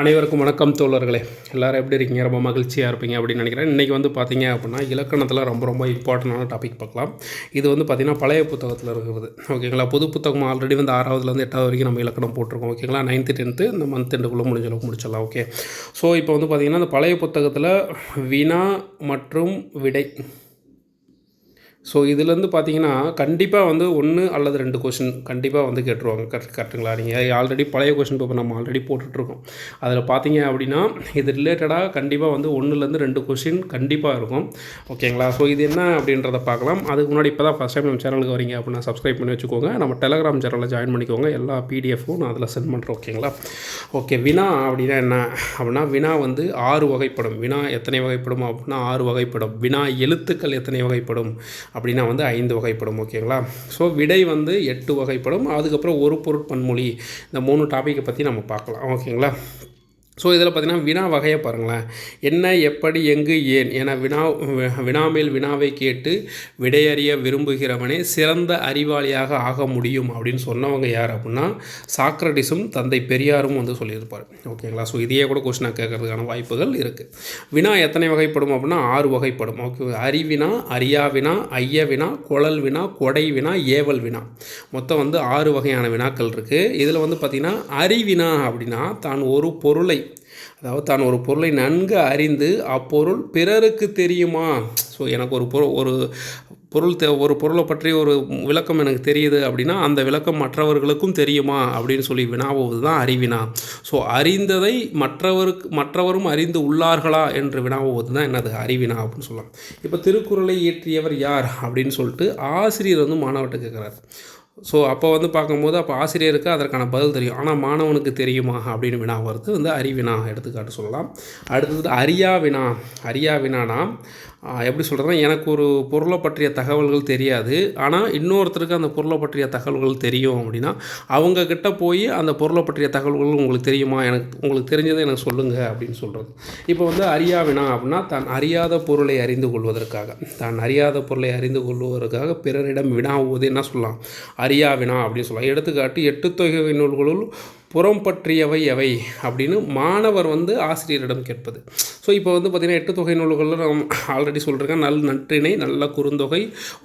அனைவருக்கும் வணக்கம் தோழர்களே. எல்லோரும் எப்படி இருக்கீங்க? ரொம்ப மகிழ்ச்சியாக இருப்பீங்க அப்படின்னு நினைக்கிறேன். இன்றைக்கி வந்து பார்த்தீங்க அப்படின்னா இலக்கணத்தில் ரொம்ப ரொம்ப இம்பார்ட்டண்டான டாபிக் பார்க்கலாம். இது வந்து பார்த்திங்கன்னா பழைய புத்தகத்தில் இருக்கிறது ஓகேங்களா புது புத்தகம் ஆல்ரெடி வந்து ஆறாவதுலேருந்து எட்டாவது வரைக்கும் நம்ம இலக்கணம் போட்டிருக்கோம். ஓகேங்களா நைன்த்து டென்த்து இந்த மந்த் எண்டுக்குள்ளே முடிஞ்ச அளவுக்கு முடிச்சிடலாம். ஓகே ஸோ இப்போ வந்து பார்த்திங்கன்னா இந்த பழைய புத்தகத்தில் வினா மற்றும் விடை ஸோ இதுலேருந்து பார்த்தீங்கன்னா கண்டிப்பாக வந்து ஒன்று அல்லது ரெண்டு கொஷின் கண்டிப்பாக வந்து கேட்டுருவாங்க. கரெக்ட் கரெக்டுங்களா நீங்கள் ஆல்ரெடி பழைய கொஷின் பேப்பர் நம்ம ஆல்ரெடி போட்டுட்ருக்கோம். அதில் பார்த்தீங்க அப்படின்னா இது ரிலேட்டடாக கண்டிப்பாக வந்து ஒன்றுலேருந்து ரெண்டு கொஷின் கண்டிப்பாக இருக்கும். ஓகேங்களா ஸோ இது என்ன அப்படின்றத பார்க்கலாம் அதுக்கு முன்னாடி இப்போ தான் ஃபஸ்ட் டைம் நம்ம சேனலுக்கு வரீங்க அப்படின்னா சப்ஸ்கிரைப் பண்ணி வச்சுக்கோங்க. நம்ம டெலகிராம் சேனலில் ஜாயின் பண்ணிக்கோங்க. எல்லா பிடிஎஃப்பும் நான் அதில் சென்ட் பண்ணுறேன் ஓகேங்களா ஓகே வினா அப்படின்னா என்ன? அப்படின்னா வினா வந்து ஆறு வகைப்படும். வினா எத்தனை வகைப்படும்? அப்படின்னா ஆறு வகைப்படும். வினா எழுத்துக்கள் எத்தனை வகைப்படும்? அப்படின்னா வந்து ஐந்து வகைப்படும் ஓகேங்களா? ஸோ விடை வந்து எட்டு வகைப்படும். அதுக்கப்புறம் ஒரு பொருட்பன்மொழி. இந்த மூணு டாப்பிக்கை பற்றி நம்ம பார்க்கலாம் ஓகேங்களா? ஸோ இதில் பார்த்திங்கன்னா வினா வகையை பாருங்களேன். என்ன எப்படி எங்கு ஏன்? என வினா வினாமேல் வினாவை கேட்டு விடையறிய விரும்புகிறவனே சிறந்த அறிவாளியாக ஆக முடியும் அப்படின்னு சொன்னவங்க யார் அப்படின்னா சாக்ரடிஸும் தந்தை பெரியாரும் வந்து சொல்லியிருப்பார். ஓகேங்களா ஸோ இதையே கூட கொஸ்டினாக கேட்கறதுக்கான வாய்ப்புகள் இருக்குது வினா எத்தனை வகைப்படும் அப்படின்னா ஆறு வகைப்படும். ஓகே அறிவினா அரியா வினா ஐய வினா குழல் வினா கொடை வினா ஏவல் வினா. மொத்தம் வந்து ஆறு வகையான வினாக்கள் இருக்குது இதில் வந்து பார்த்திங்கன்னா அறிவினா அப்படின்னா தான் ஒரு பொருளை அதாவது தான் ஒரு பொருளை நன்கு அறிந்து அப்பொருள் பிறருக்கு தெரியுமா? ஸோ எனக்கு ஒரு பொருள் ஒரு பொருள் தே ஒரு பொருளை பற்றி ஒரு விளக்கம் எனக்கு தெரியுது அப்படின்னா அந்த விளக்கம் மற்றவர்களுக்கும் தெரியுமா? அப்படின்னு சொல்லி வினாவுவது தான் அறிவினா. ஸோ அறிந்ததை மற்றவருக்கு மற்றவரும் அறிந்து உள்ளார்களா என்று வினாவுவது தான் என்னது? அறிவினா அப்படின்னு சொல்லலாம். இப்போ திருக்குறளை இயற்றியவர் யார்? அப்படின்னு சொல்லிட்டு ஆசிரியர் வந்து மாணவர்கிட்ட கேட்குறாரு ஸோ அப்போ வந்து பார்க்கும்போது அப்போ ஆசிரியருக்கு அதற்கான பதில் தெரியும். ஆனால் மாணவனுக்கு தெரியுமா? அப்படின்னு வினா வருது வந்து அறிவினா எடுத்துக்காட்டு சொல்லலாம். அடுத்தது அரியா வினா. அரியா வினானா எப்படி சொல்கிறதுனா எனக்கு ஒரு பொருளை பற்றிய தகவல்கள் தெரியாது. ஆனால் இன்னொருத்தருக்கு அந்த பொருளை பற்றிய தகவல்கள் தெரியும் அப்படின்னா அவங்கக்கிட்ட போய் அந்த பொருளை பற்றிய தகவல்கள் உங்களுக்கு தெரியுமா? எனக்கு உங்களுக்கு தெரிஞ்சதை எனக்கு சொல்லுங்கள் அப்படின்னு சொல்கிறது இப்போ வந்து அறியாவினா அப்படின்னா தான் அறியாத பொருளை அறிந்து கொள்வதற்காக தான் அறியாத பொருளை அறிந்து கொள்வதற்காக பிறரிடம் வினாவுவது என்ன சொல்லலாம்? அறியா வினா அப்படின்னு சொல்லலாம். எடுத்துக்காட்டு எட்டு தொகை நூல்களுள் புறம் பற்றியவை எவை அப்படின்னு மாணவர் வந்து ஆசிரியரிடம் கேட்பது. ஸோ இப்போ வந்து பார்த்திங்கன்னா எட்டு தொகை நூல்களில் நான் ஆல்ரெடி சொல்லியிருக்கேன் நல் நன்றினை நல்ல குறுந்தொகை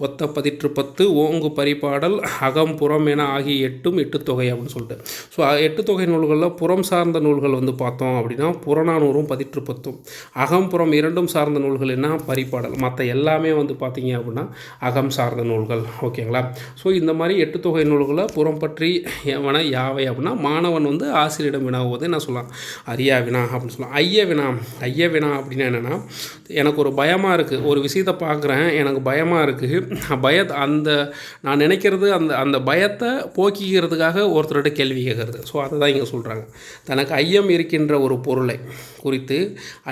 ஒத்த பதிற்று பத்து ஓங்கு பரிபாடல் அகம் புறம் என ஆகிய எட்டும் எட்டு தொகை அப்படின்னு சொல்லிட்டு. ஸோ எட்டு தொகை நூல்களில் புறம் சார்ந்த நூல்கள் வந்து பார்த்தோம் அப்படின்னா புறநானூறும் பதிற்று பத்தும். அகம் புறம் இரண்டும் சார்ந்த நூல்கள் என்ன? பரிபாடல். மற்ற எல்லாமே வந்து பார்த்திங்க அப்படின்னா அகம் சார்ந்த நூல்கள். ஓகேங்களா? ஸோ இந்த மாதிரி எட்டு தொகை நூல்களை புறம் பற்றி எவன யாவை அப்படின்னா மாணவன் மாணவன் வந்து ஆசிரியரிடம் வினாவது என்ன சொல்லலாம். அரியா வினா அப்படின்னு சொல்லலாம். ஐய வினா ஐய வினா அப்படின்னா என்னென்னா எனக்கு ஒரு பயமாக இருக்குது ஒரு விஷயத்தை பார்க்குறேன் எனக்கு பயமாக இருக்குது பய அந்த நான் நினைக்கிறது அந்த அந்த பயத்தை போக்கிக்கிறதுக்காக ஒருத்தர்கிட்ட கேள்வி கேட்குறது. ஸோ அதை தான் இங்கே சொல்கிறாங்க தனக்கு ஐயம் இருக்கின்ற ஒரு பொருளை குறித்து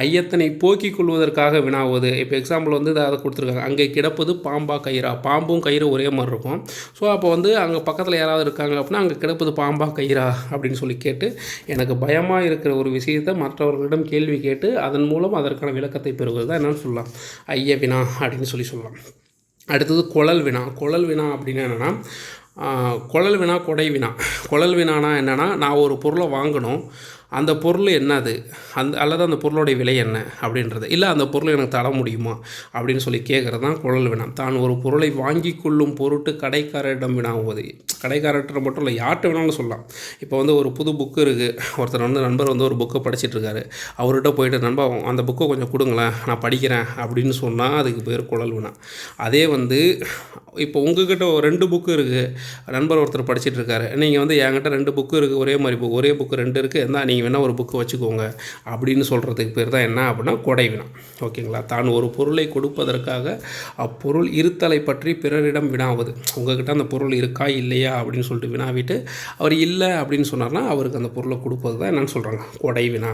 ஐயத்தினை போக்கிக் கொள்வதற்காக வினாவது இப்போ எக்ஸாம்பிள் வந்து அதை கொடுத்துருக்காங்க. அங்கே கிடப்பது பாம்பா கயிறா. பாம்பும் கயிறு ஒரே மாதிரி இருக்கும். ஸோ அப்போ வந்து அங்கே பக்கத்தில் யாராவது இருக்காங்க அப்படின்னா அங்கே கிடப்பது பாம்பா கயிறா அப்படின்னு சொல்லி கேட்டு எனக்கு பயமாக இருக்கிற ஒரு விஷயத்தை மற்றவர்களிடம் கேள்வி கேட்டு அதன் மூலம் அதற்கான விளக்கத்தை பெறுவது தான் என்னென்னு சொல்லலாம். ஐய வினா அப்படின்னு சொல்லி சொல்லலாம். அடுத்தது குழல் வினா. குழல் வினா அப்படின்னா என்னென்னா குழல் வினா கொடை வினா. குழல் வினானா என்னென்னா நான் ஒரு பொருளை வாங்கணும். அந்த பொருள் என்னது? அந்த அல்லது அந்த பொருளுடைய விலை என்ன? அப்படின்றது. இல்லை அந்த பொருளை எனக்கு தர முடியுமா? அப்படின்னு சொல்லி கேட்குறது தான் குழல் வினா. தான் ஒரு பொருளை வாங்கி கொள்ளும் பொருட்டு கடைக்காரரிடம் வினாவுவது. கடைக்காரர்கிட்ட மட்டும் இல்லை யார்கிட்ட வேணாலும் சொல்லலாம். இப்போ வந்து ஒரு புது புக்கு இருக்குது ஒருத்தர் வந்து நண்பர் வந்து ஒரு புக்கை படிச்சிட்ருக்காரு அவர்கிட்ட போயிட்டு நண்பா அந்த புக்கை கொஞ்சம் கொடுங்களேன். நான் படிக்கிறேன். அப்படின்னு சொன்னால் அதுக்கு பேர் குழல் வினா. அதே வந்து இப்போ உங்ககிட்ட ரெண்டு புக்கு இருக்குது நண்பர் ஒருத்தர் படிச்சிட்ருக்காரு நீங்கள் வந்து என்கிட்ட ரெண்டு புக்கு இருக்குது ஒரே மாதிரி புக் ஒரே புக்கு ரெண்டு இருக்குது இருந்தால் நீங்கள் நீங்கள் வேணால் ஒரு புக்கு வச்சுக்கோங்க அப்படின்னு சொல்கிறதுக்கு பேர் தான் என்ன அப்படின்னா கொடைவினம் ஓகேங்களா? தான் ஒரு பொருளை கொடுப்பதற்காக அப்பொருள் இருத்தலை பற்றி பிறரிடம் வினாவது. உங்ககிட்ட அந்த பொருள் இருக்கா இல்லையா அப்படின்னு சொல்லிட்டு வினாவிட்டு அவர் இல்லை அப்படின்னு சொன்னார்னா அவருக்கு அந்த பொருளை கொடுப்பது தான் என்னென்னு சொல்கிறாங்க கொடை வினா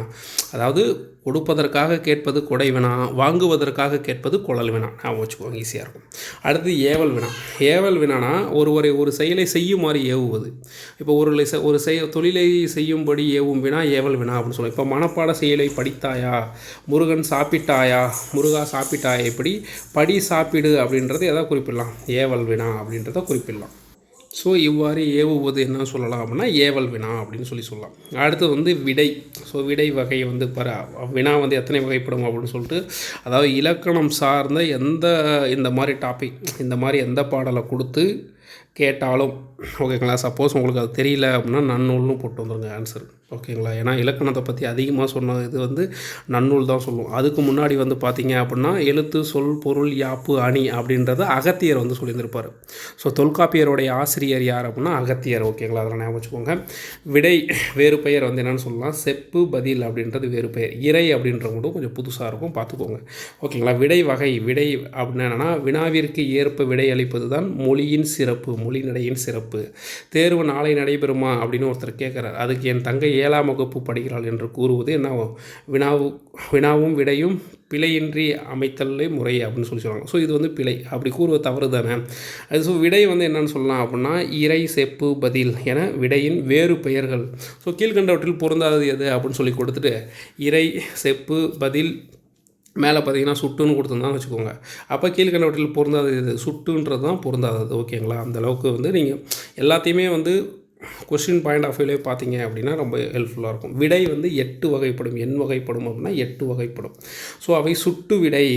அதாவது கொடுப்பதற்காக கேட்பது கொடை வினா வாங்குவதற்காக கேட்பது குழல் வினா. நான் வச்சுக்கோங்க ஈஸியாக இருக்கும். அடுத்து ஏவல் வினா. ஏவல் வினானா ஒருவரை ஒரு செயலை செய்யுமாறு ஏவுவது. இப்போ ஒரு ஒரு செய் தொழிலை செய்யும்படி ஏவும் வினா ஏவல் வினா அப்படின்னு சொல்லுவோம். இப்போ மனப்பாட செயலை படித்தாயா? முருகன் சாப்பிட்டாயா? முருகா சாப்பிட்டாயா? இப்படி படி சாப்பிடு அப்படின்றது எதாவது குறிப்பிடலாம். ஏவல் வினா அப்படின்றத குறிப்பிடலாம். ஸோ இவ்வாறு ஏவுவது என்ன சொல்லலாம் அப்படின்னா ஏவல் வினா அப்படின்னு சொல்லி சொல்லலாம். அடுத்தது வந்து விடை. ஸோ விடை வகை வந்து பர வினா வந்து எத்தனை வகைப்படும் அப்படின்னு சொல்லிட்டு அதாவது இலக்கணம் சார்ந்த எந்த இந்த மாதிரி டாபிக் இந்த மாதிரி எந்த பாடலை கொடுத்து கேட்டாலும் ஓகேங்களா சப்போஸ் உங்களுக்கு அது தெரியல அப்படின்னா நன்னூல்னு போட்டு வந்துடுங்க ஆன்சர் ஓகேங்களா? ஏன்னா இலக்கணத்தை பற்றி அதிகமாக சொன்ன இது வந்து நன்னூல் தான் சொல்லுவோம் அதுக்கு முன்னாடி வந்து பார்த்தீங்க அப்படின்னா எழுத்து சொல் பொருள் யாப்பு அணி அப்படின்றத அகத்தியர் வந்து சொல்லியிருந்திருப்பார். ஸோ தொல்காப்பியருடைய ஆசிரியர் யார் அப்படின்னா அகத்தியர். ஓகேங்களா? அதெல்லாம் ஞாபகம் வச்சுக்கோங்க. விடை வேறு பெயர் வந்து என்னென்னு சொல்லலாம். செப்பு பதில் அப்படின்றது வேறு பெயர். இறை அப்படின்ற மட்டும் கொஞ்சம் புதுசாக இருக்கும் பார்த்துக்கோங்க ஓகேங்களா? விடை வகை விடை அப்படின்னா என்னென்னா வினாவிற்கு ஏற்ப விடை அளிப்பது தான் மொழியின் சிறப்பு. மொழி நடையின் சிறப்பு. தேர்வு நாளை நடைபெறுமா? அப்படின்னு ஒருத்தர் கேட்குறாரு. அதுக்கு என் தங்கை ஏழாம் வகுப்பு படிக்கிறாள் என்று கூறுவது என்ன? வினாவு வினாவும் விடையும் பிழையின்றி அமைத்தலே முறை அப்படின்னு சொல்லி சொல்லுவாங்க. ஸோ இது வந்து பிழை. அப்படி கூறுவது தவறு தானே? அது ஸோ விடை வந்து என்னென்னு சொல்லலாம் அப்படின்னா இறை செப்பு பதில் என விடையின் வேறு பெயர்கள். ஸோ கீழ்கண்டவற்றில் பொருந்தாதது எது அப்படின்னு சொல்லி கொடுத்துட்டு இறை செப்பு பதில் மேலே பார்த்தீங்கன்னா சுட்டுன்னு கொடுத்துருந்தான்னு வச்சுக்கோங்க. அப்போ கீழ்கண்டவற்றில் பொருந்தாதது இது. சுட்டுன்றது தான் பொருந்தாதது. ஓகேங்களா? அந்த அளவுக்கு வந்து நீங்கள் எல்லாத்தையுமே வந்து கொஷின் பாயிண்ட் ஆஃப் வியூலே பார்த்தீங்க அப்படின்னா ரொம்ப ஹெல்ப்ஃபுல்லாக இருக்கும். விடை வந்து எட்டு வகைப்படும். எண் வகைப்படும் அப்படின்னா எட்டு வகைப்படும். ஸோ அவை சுட்டு விடை.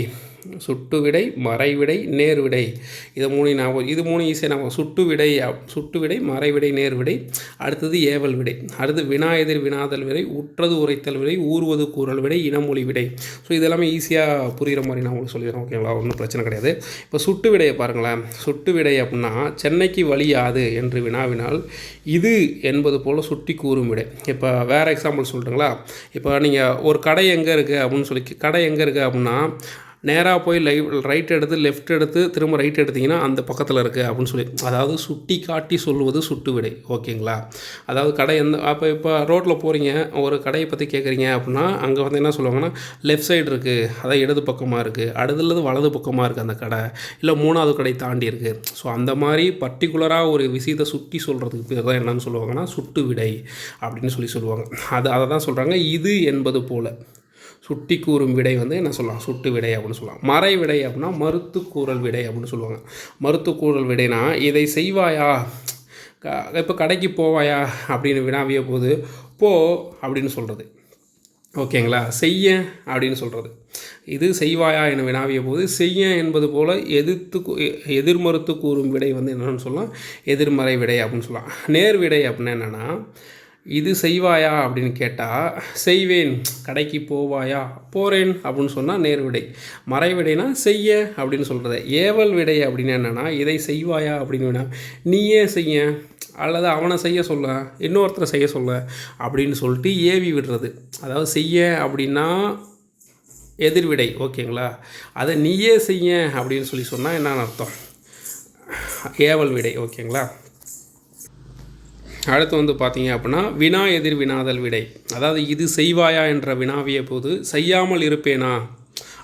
சுட்டு விடை மறைவிடை நேர்விடை. இதை மூணு ஞாபகம் இது மூணு ஈஸியாக ஞாபகம். சுட்டு விடை சுட்டு விடை மறைவிடை நேர்விடை. அடுத்தது ஏவல் விடை. அடுத்து வினா எதிர் வினாதல் விடை. உற்றது உரைத்தல் விடை. ஊர்வது கூறல் விடை. இனமொழி விடை. ஸோ இதெல்லாமே ஈஸியாக புரிகிற மாதிரி நான் உங்களுக்கு சொல்லிடுறேன் ஓகேங்களா ஒன்றும் பிரச்சனை கிடையாது. இப்போ சுட்டு விடையை பாருங்களேன். சுட்டு விடை அப்படின்னா சென்னைக்கு வழியாது என்று வினாவினால் இது என்பது போல் சுட்டி கூறும் விடை. இப்போ வேறு எக்ஸாம்பிள் சொல்லிட்டுங்களா இப்போ நீங்கள் ஒரு கடை எங்கே இருக்குது அப்படின்னு சொல்லி கடை எங்கே இருக்குது அப்படின்னா நேராக போய் லைவ் ரைட் எடுத்து லெஃப்ட் எடுத்து திரும்ப ரைட் எடுத்திங்கன்னா அந்த பக்கத்தில் இருக்குது அப்படின்னு சொல்லி. அதாவது சுட்டி காட்டி சொல்வது சுட்டு விடை ஓகேங்களா? அதாவது கடை எந்த அப்போ இப்போ ரோட்டில் போகிறீங்க ஒரு கடையை பற்றி கேட்குறீங்க அப்படின்னா அங்கே வந்து என்ன சொல்லுவாங்கன்னா லெஃப்ட் சைடு இருக்குது அதான் இடது பக்கமாக இருக்குது அடுத்தது வலது பக்கமாக இருக்குது அந்த கடை இல்லை மூணாவது கடை தாண்டி இருக்குது ஸோ அந்த மாதிரி பர்டிகுலராக ஒரு விஷயத்தை சுட்டி சொல்கிறதுக்கு பேர் தான் என்னன்னு சொல்லுவாங்கன்னா சுட்டு விடை அப்படின்னு சொல்லி சொல்லுவாங்க. அது அதை தான் சொல்கிறாங்க இது என்பது போல். சுட்டி கூறும் விடை வந்து என்ன சொல்லலாம்? சுட்டு விடை அப்படின்னு சொல்லலாம். மறை விடை அப்படின்னா மறுத்து கூறல் விடை அப்படின்னு சொல்லுவாங்க. மறுத்து கூறல் விடைனா இதை செய்வாயா? இப்போ கடைக்கு போவாயா? அப்படின்னு வினாவிய போது போ அப்படின்னு சொல்கிறது ஓகேங்களா? செய்ய அப்படின்னு சொல்கிறது இது செய்வாயா என வினாவிய போது செய்ய என்பது போல் எதிர்த்து எதிர்மறுத்து கூறும் விடை வந்து என்னென்னு சொல்லலாம்? எதிர்மறை விடை அப்படின்னு சொல்லலாம். நேர் விடை அப்படின்னா என்னென்னா இது செய்வாயா அப்படின்னு கேட்டால் செய்வேன் கடைக்கு போவாயா போகிறேன் அப்படின்னு சொன்னால் நேர்விடை மறைவிடைனா செய்ய அப்படின்னு சொல்கிறது ஏவல் விடை அப்படின்னு என்னென்னா இதை செய்வாயா அப்படின்னு வேணா. நீயே செய்ய அல்லது அவனை செய்ய சொல்ல இன்னொருத்தரை செய்ய சொல்ல அப்படின்னு சொல்லிட்டு ஏவி விடுறது. அதாவது செய்ய அப்படின்னா எதிர்விடை ஓகேங்களா? அதை நீயே செய்ய அப்படின்னு சொல்லி சொன்னால் என்னென்ன அர்த்தம்? ஏவல் விடை ஓகேங்களா? அடுத்து வந்து பார்த்தீங்க அப்படின்னா வினா எதிர் வினாதல் விடை. அதாவது இது செய்வாயா என்ற வினாவிய போது செய்யாமல் இருப்பேனா?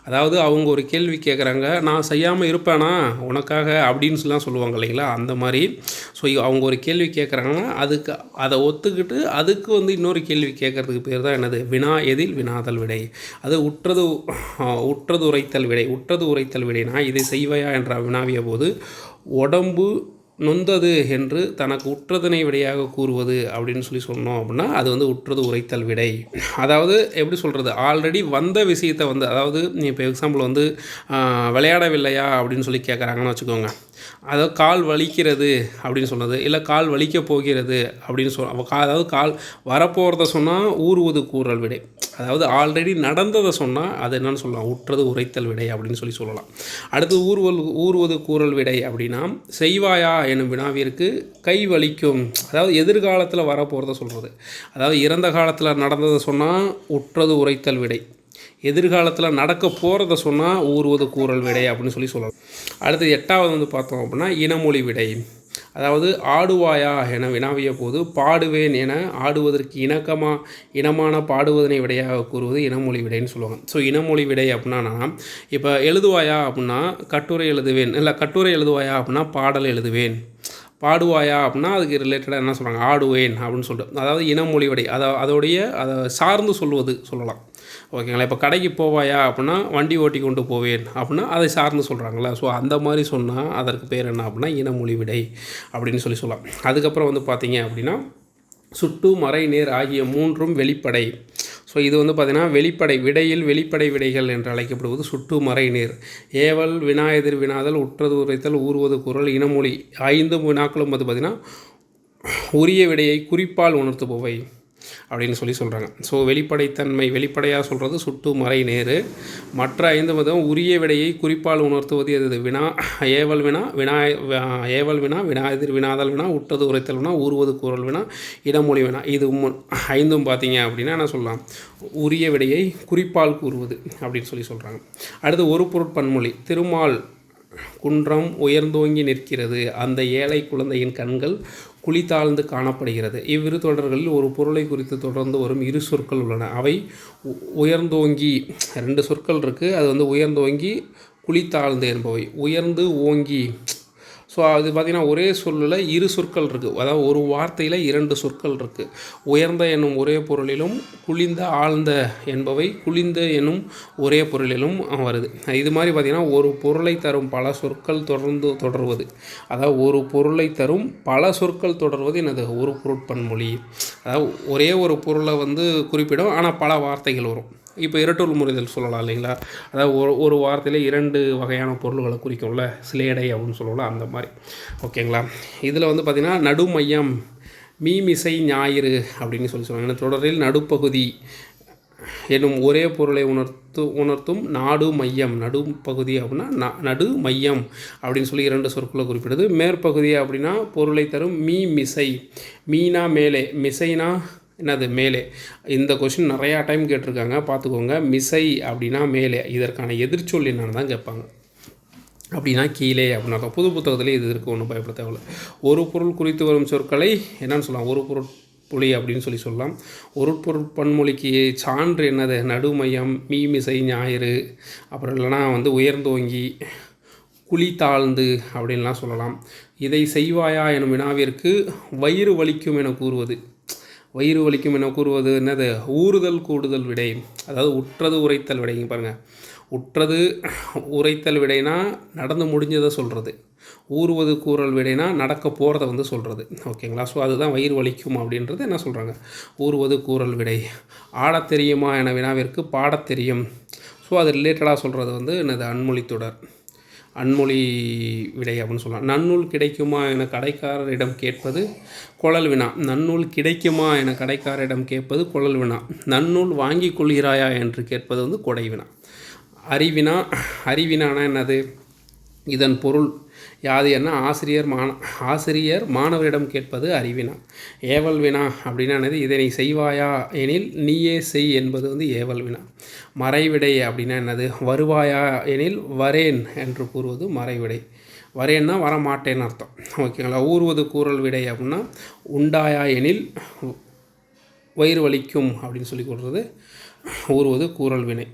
அதாவது அவங்க ஒரு கேள்வி கேட்குறாங்க நான் செய்யாமல் இருப்பேனா? உனக்காக? அப்படின்னு சொல்லலாம் சொல்லுவாங்க இல்லைங்களா? அந்த மாதிரி. ஸோ அவங்க ஒரு கேள்வி கேட்குறாங்கன்னா அதுக்கு அதை ஒத்துக்கிட்டு அதுக்கு வந்து இன்னொரு கேள்வி கேட்குறதுக்கு பேர் தான் என்னது? வினா எதில் வினாதல் விடை. அது உற்றது உற்றது உரைத்தல் விடை. உற்றது உரைத்தல் விடைனா இதை செய்வையா என்ற வினாவிய போது உடம்பு நொந்தது என்று தனக்கு உற்றதனை விடையாக கூறுவது அப்படின்னு சொல்லி சொன்னோம் அப்படின்னா அது வந்து உற்றது உரைத்தல் விடை. அதாவது எப்படி சொல்கிறது ஆல்ரெடி வந்த விஷயத்தை வந்து அதாவது நீ இப்போ எக்ஸாம்பிள் வந்து விளையாடவில்லையா அப்படின்னு சொல்லி கேட்குறாங்கன்னு வச்சுக்கோங்க. அதாவது கால் வலிக்கிறது அப்படின்னு சொன்னது. இல்லை கால் வலிக்க போகிறது அப்படின்னு சொல் அதாவது கால் வரப்போகிறத சொன்னால் ஊறுவது கூறல் விடை. அதாவது ஆல்ரெடி நடந்ததை சொன்னால் அது என்னென்னு சொல்லலாம். உற்றது உரைத்தல் விடை அப்படின்னு சொல்லி சொல்லலாம். அடுத்து ஊர்வல் ஊறுவது கூறல் விடை அப்படின்னா செய்வாயா எனும் வினாவிற்கு கை வலிக்கும். அதாவது எதிர்காலத்தில் வரப்போகிறத சொல்கிறது அதாவது இறந்த காலத்தில் நடந்ததை சொன்னால் உற்றது உரைத்தல் விடை. எதிர்காலத்தில் நடக்க போகிறத சொன்னால் ஊறுவது கூறல் விடை அப்படின்னு சொல்லி சொல்லலாம். அடுத்து எட்டாவது வந்து பார்த்தோம் அப்படின்னா இனமொழி விடை. அதாவது ஆடுவாயா என வினாவிய போது பாடுவேன் என ஆடுவதற்கு இணக்கமாக இனமான பாடுவதனை விடையாக கூறுவது இனமொழி விடைன்னு சொல்லுவாங்க. ஸோ இனமொழி விடை அப்படின்னா இப்போ எழுதுவாயா அப்படின்னா கட்டுரை எழுதுவேன். இல்லை கட்டுரை எழுதுவாயா அப்படின்னா பாடல் எழுதுவேன். பாடுவாயா அப்படின்னா அதுக்கு ரிலேட்டடாக என்ன சொல்கிறாங்க ஆடுவேன் அப்படின்னு சொல்லிட்டு. அதாவது இனமொழி விடை. அதை அதோடைய அதை சார்ந்து சொல்வது சொல்லலாம். ஓகேங்களா? இப்போ கடைக்கு போவாயா அப்படின்னா வண்டி ஓட்டி கொண்டு போவேன் அப்படின்னா அதை சார்ந்து சொல்கிறாங்களா ஸோ அந்த மாதிரி சொன்னால் அதற்கு பேர் என்ன அப்படின்னா இனமொழி விடை அப்படின்னு சொல்லி சொல்லலாம். அதுக்கப்புறம் வந்து பார்த்தீங்க அப்படின்னா சுட்டு மறை நேர் ஆகிய மூன்றும் வெளிப்படை. ஸோ இது வந்து பார்த்திங்கன்னா வெளிப்படை விடையில் வெளிப்படை விடைகள் என்று அழைக்கப்படுவது சுட்டு மறை நீர். ஏவல் வினா எதிர் வினாதல் உற்றது உரைத்தல் ஊறுவது குரல் இனமொழி. ஐந்து வினாக்களும் வந்து பார்த்திங்கன்னா உரிய விடையை குறிப்பால் உணர்த்துபவை. அப்படின்னு சொல்லி சொல்கிறாங்க ஸோ வெளிப்படைத்தன்மை வெளிப்படையாக சொல்கிறது சுட்டு மறை நேரு. மற்ற ஐந்து மதம் உரிய விடையை குறிப்பால் உணர்த்துவது எது? வினா ஏவல் வினா வினா ஏவல் வினா வினா எதிர் வினாதல் வினா உட்டது உரைத்தல் வினா ஊறுவது கூறல் வினா இடமொழி வினா. இது ஐந்தும் பார்த்தீங்க அப்படின்னா என்ன சொல்லலாம்? உரிய விடையை குறிப்பால் கூறுவது அப்படின்னு சொல்லி சொல்கிறாங்க அடுத்து ஒரு பொருட்பன்மொழி திருமால் குன்றம் உயர்ந்தோங்கி நிற்கிறது. அந்த ஏழை குழந்தையின் கண்கள் குளித்தாழ்ந்து காணப்படுகிறது. இவ்விரு தொடர்களில் ஒரு பொருளை குறித்து தொடர்ந்து வரும் இரு சொற்கள் உள்ளன. அவை உயர்ந்தோங்கி ரெண்டு சொற்கள் இருக்குது அது வந்து உயர்ந்தோங்கி குளித்தாழ்ந்து என்பவை. உயர்ந்து ஓங்கி ஸோ அது பார்த்திங்கன்னா ஒரே சொல்லில் இரு சொற்கள் இருக்குது அதாவது ஒரு வார்த்தையில் இரண்டு சொற்கள் இருக்குது உயர்ந்த என்னும் ஒரே பொருளிலும் குளிந்த ஆழ்ந்த என்பவை குளிந்த என்னும் ஒரே பொருளிலும் வருது. இது மாதிரி பார்த்திங்கன்னா ஒரு பொருளை தரும் பல சொற்கள் தொடர்ந்து தொடர்வது. அதாவது ஒரு பொருளை தரும் பல சொற்கள் தொடர்வது எனது ஒரு பொருட்பன்மொழி. அதாவது ஒரே ஒரு பொருளை வந்து குறிப்பிடும் ஆனால் பல வார்த்தைகள் வரும். இப்போ இரட்டூர் முறைதல் சொல்லலாம் இல்லைங்களா? அதாவது ஒரு ஒரு வாரத்தில் இரண்டு வகையான பொருள்களை குறிக்கும்ல சிலேடை அப்படின்னு சொல்லலாம் அந்த மாதிரி. ஓகேங்களா? இதில் வந்து பார்த்திங்கன்னா நடுமையம் மீமிசை ஞாயிறு அப்படின்னு சொல்லி சொல்லுவாங்க. தொடரில் நடுப்பகுதி என்னும் ஒரே பொருளை உணர்த்து உணர்த்தும் நாடு மையம். நடுப்பகுதி அப்படின்னா நடு மையம் அப்படின்னு சொல்லி இரண்டு சொற்களை குறிப்பிடுது. மேற்பகுதி அப்படின்னா பொருளை தரும் மீ மிசை மீனா மேலே மிசைனா என்னது மேலே. இந்த கொஷின் நிறையா டைம் கேட்டிருக்காங்க. பார்த்துக்கோங்க. மிசை அப்படின்னா மேலே. இதற்கான எதிர்ச்சொல் என்னன்னு தான் கேட்பாங்க. அப்படின்னா கீழே அப்படின்னா புது புத்தகத்துலேயே இது இருக்குது ஒன்றும் பயப்பட தேவையில்ல ஒரு பொருள் குறித்து வரும் சொற்களை என்னன்னு சொல்லலாம். ஒரு பொருள் புலி அப்படின்னு சொல்லி சொல்லலாம். ஒரு பொருள் பன்மொழிக்கு சான்று என்னது? நடுமையம் மீமிசை ஞாயிறு. அப்புறம் இல்லைனா வந்து உயர்ந்தோங்கி குழி தாழ்ந்து அப்படின்லாம் சொல்லலாம். இதை செய்வாயா எனும் வினாவிற்கு வயிறு வலிக்கும் என கூறுவது. வயிறு வலிக்கும் என கூறுவது என்னது? ஊறுதல் கூடுதல் விடை. அதாவது உற்றது உரைத்தல் விடைங்க பாருங்கள் உற்றது உரைத்தல் விடைனா நடந்து முடிஞ்சதை சொல்கிறது ஊறுவது கூறல் விடைனா நடக்க போகிறத வந்து சொல்கிறது ஓகேங்களா? ஸோ அதுதான் வயிறு வலிக்கும் அப்படின்றது என்ன சொல்கிறாங்க ஊறுவது கூறல் விடை. ஆடத் தெரியுமா என வினாவிற்கு பாடத் தெரியும். ஸோ அது ரிலேட்டடாக சொல்கிறது வந்து என்னது? அன்மொழித்தொடர் அன்மொழி விடை அப்படின்னு சொல்லலாம். நன்னூல் கிடைக்குமா என கடைக்காரரிடம் கேட்பது குழல் வினா. நன்னூல் கிடைக்குமா என கடைக்காரரிடம் கேட்பது குழல் வினா. நன்னூல் வாங்கி கொள்கிறாயா என்று கேட்பது வந்து கொடை வினா. அறிவினா அறிவினானா என்னது? இதன் பொருள் யாது என்ன? ஆசிரியர் மாண ஆசிரியர் மாணவரிடம் கேட்பது அறிவினா. ஏவல் வினா அப்படின்னா என்னது? இதனை செய்வாயா? எனில் நீயே செய் என்பது வந்து ஏவல் வினா. மறைவிடை அப்படின்னா என்னது? வருவாயா? எனில் வரேன் என்று கூறுவது மறைவிடை. வரேன்னா வரமாட்டேன்னு அர்த்தம். ஓகேங்களா? ஊறுவது கூறல் விடை அப்படின்னா உண்டாயா? எனில் வயிறு வலிக்கும் அப்படின்னு சொல்லி கூறுறது ஊறுவது கூறல் வினை.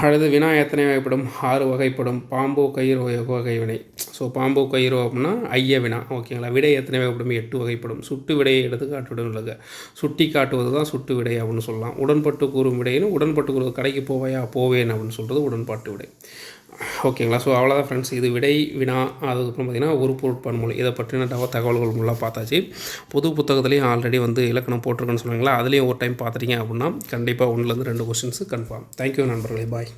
அடுத்து வினா எத்தனை வகைப்படும் ஆறு வகைப்படும். பாம்போ கயிறு வகை வினை. ஸோ பாம்போ கயிறு அப்படின்னா ஐய வினா. ஓகேங்களா விடை எத்தனை வகைப்படும்? எட்டு வகைப்படும். சுட்டு விடையை எடுத்து உள்ளது. சுட்டி காட்டுவது தான் சுட்டு விடை அப்படின்னு சொல்லலாம். உடன்பட்டு கூறும் விடையின்னு உடன்பட்டு கூறுவது கடைக்கு போவையா? போவேன் அப்படின்னு சொல்கிறது உடன்பாட்டு விடை. ஓகேங்களா ஸோ அவ்வளோதான் ஃப்ரெண்ட்ஸ் இது விடை வினா அதுக்கப்புறம் பார்த்திங்கன்னா ஒரு பொருட்பான்மொழி இதை பற்றின தகவல்கள் ஃபுல்லாக பார்த்தாச்சு. புது புத்தகத்துலேயும் ஆல்ரெடி வந்து இலக்கணம் போட்டிருக்குன்னு சொல்லுவீங்களா அதுலேயும் ஒரு டைம் பார்த்துட்டீங்க அப்படின்னா கண்டிப்பாக ஒன்றுலேருந்து ரெண்டு கொஸ்டின்ஸு கன்ஃபார்ம் தேங்க்யூ நண்பர்களே. பாய்